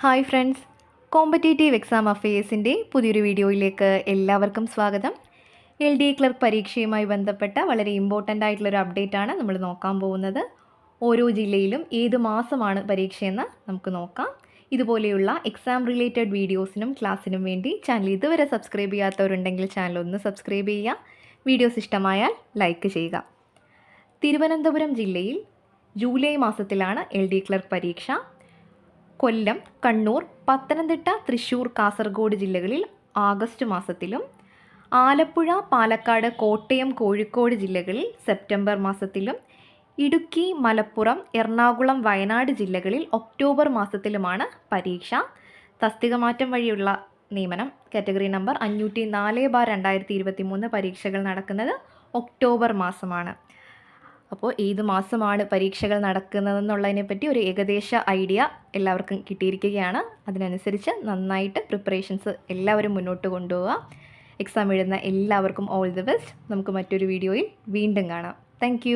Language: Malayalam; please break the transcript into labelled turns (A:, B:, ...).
A: Hi friends. കോമ്പറ്റേറ്റീവ് എക്സാം അഫയേഴ്സിന്റെ പുതിയൊരു വീഡിയോയിലേക്ക് എല്ലാവർക്കും സ്വാഗതം. എൽ ഡി ക്ലർക്ക് പരീക്ഷയുമായി ബന്ധപ്പെട്ട വളരെ ഇമ്പോർട്ടന്റ് ആയിട്ടുള്ളൊരു അപ്ഡേറ്റ് ആണ് നമ്മൾ നോക്കാൻ പോകുന്നത്. ഓരോ ജില്ലയിലും ഏത് മാസമാണ് പരീക്ഷയെന്ന് നമുക്ക് നോക്കാം. ഇതുപോലെയുള്ള എക്സാം റിലേറ്റഡ് വീഡിയോസിനും ക്ലാസ്സിനും വേണ്ടി ചാനൽ ഇതുവരെ സബ്സ്ക്രൈബ് ചെയ്യാത്തവരുണ്ടെങ്കിൽ ചാനൽ ഒന്ന് സബ്സ്ക്രൈബ് ചെയ്യുക. വീഡിയോസ് ഇഷ്ടമായാൽ ലൈക്ക് ചെയ്യുക. തിരുവനന്തപുരം ജില്ലയിൽ ജൂലൈ മാസത്തിലാണ് എൽ ഡി ക്ലർക്ക് പരീക്ഷ. കൊല്ലം കണ്ണൂർ പത്തനംതിട്ട തൃശൂർ കാസർഗോഡ് ജില്ലകളിൽ ആഗസ്റ്റ് മാസത്തിലും ആലപ്പുഴ പാലക്കാട് കോട്ടയം കോഴിക്കോട് ജില്ലകളിൽ സെപ്റ്റംബർ മാസത്തിലും ഇടുക്കി മലപ്പുറം എറണാകുളം വയനാട് ജില്ലകളിൽ ഒക്ടോബർ മാസത്തിലുമാണ് പരീക്ഷ. തസ്തിക മാറ്റം വഴിയുള്ള നിയമനം. കാറ്റഗറി നമ്പർ അഞ്ഞൂറ്റി നാല് ബാർ രണ്ടായിരത്തി ഇരുപത്തി മൂന്ന് പരീക്ഷകൾ നടക്കുന്നത് ഒക്ടോബർ മാസമാണ്. അപ്പോൾ ഏത് മാസമാണ് പരീക്ഷകൾ നടക്കുന്നതെന്നുള്ളതിനെ പറ്റി ഒരു ഏകദേശ ഐഡിയ എല്ലാവർക്കും കിട്ടിയിരിക്കുകയാണ്. അതിനനുസരിച്ച് നന്നായിട്ട് പ്രിപ്പറേഷൻസ് എല്ലാവരും മുന്നോട്ട് കൊണ്ടുപോവുക. എക്സാം എഴുതുന്ന എല്ലാവർക്കും ഓൾ ദി ബെസ്റ്റ്. നമുക്ക് മറ്റൊരു വീഡിയോയിൽ വീണ്ടും കാണാം. താങ്ക്